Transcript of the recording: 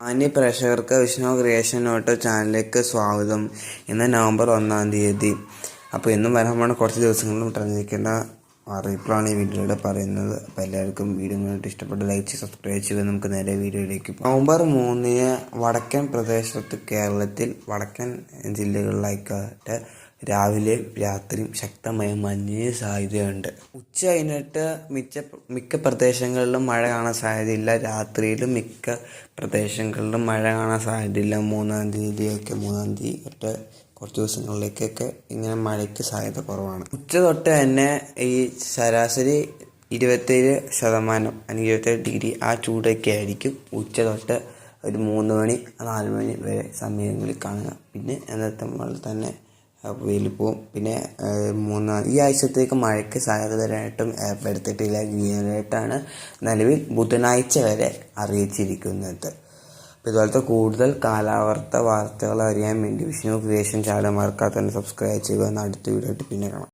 മാന്യ പ്രേക്ഷകർക്ക് Vishnu creation auto ചാനലിലേക്ക് സ്വാഗതം. ഇന്ന് നവംബർ ഒന്നാം തീയതി. അപ്പോൾ ഇന്നും വരാൻ പോണ കുറച്ച് ദിവസങ്ങളിലും തെരഞ്ഞെടുക്കേണ്ട അറിയിപ്പാണ് ഈ വീഡിയോയുടെ പറയുന്നത്. അപ്പോൾ എല്ലാവർക്കും വീഡിയോ കണ്ടിട്ട് ഇഷ്ടപ്പെട്ട് ലൈക്ക് ചെയ്ത് സബ്സ്ക്രൈബ് ചെയ്ത് നമുക്ക് നേരെ വീഡിയോയിലേക്ക് നവംബർ മൂന്നിന് വടക്കൻ പ്രദേശത്ത് കേരളത്തിൽ വടക്കൻ ജില്ലകളിലായിക്കോട്ടെ രാവിലെയും രാത്രിയും ശക്തമായ മഞ്ഞിന് സാധ്യതയുണ്ട്. ഉച്ച കഴിഞ്ഞിട്ട് മിച്ച മിക്ക പ്രദേശങ്ങളിലും മഴ കാണാൻ സാധ്യതയില്ല. രാത്രിയിലും മിക്ക പ്രദേശങ്ങളിലും മഴ കാണാൻ സാധ്യതയില്ല. മൂന്നാം തീയതിയൊക്കെ മൂന്നാം തീയതി ഒറ്റ കുറച്ച് ദിവസങ്ങളിലേക്കൊക്കെ ഇങ്ങനെ മഴയ്ക്ക് സാധ്യത കുറവാണ്. ഉച്ച തൊട്ട് തന്നെ ഈ ശരാശരി ഇരുപത്തേഴ് ശതമാനം അല്ലെങ്കിൽ ഇരുപത്തേഴ് ഡിഗ്രി ആ ചൂടൊക്കെ ആയിരിക്കും ഉച്ച തൊട്ട് ഒരു മൂന്ന് മണി നാല് മണി വരെ സമയങ്ങളിൽ കാണുക. പിന്നെ എന്നത്തെ തന്നെ വെയിൽ പോവും. പിന്നെ മൂന്നാം ഈ ആഴ്ചത്തേക്ക് മഴയ്ക്ക് സാധ്യതയായിട്ടും ഏർപ്പെടുത്തിയിട്ടില്ല ഗ്രീനായിട്ടാണ് നിലവിൽ ബുധനാഴ്ച വരെ അറിയിച്ചിരിക്കുന്നത്. അപ്പോൾ ഇതുപോലത്തെ കൂടുതൽ കാലാവസ്ഥ വാർത്തകൾ അറിയാൻ വേണ്ടി വിഷ്ണു ക്രിയേഷൻ ചാനൽ മറക്കാതെ തന്നെ സബ്സ്ക്രൈബ് ചെയ്യുക. എന്ന് അടുത്ത വീഡിയോ ആയിട്ട് പിന്നെ കാണാം.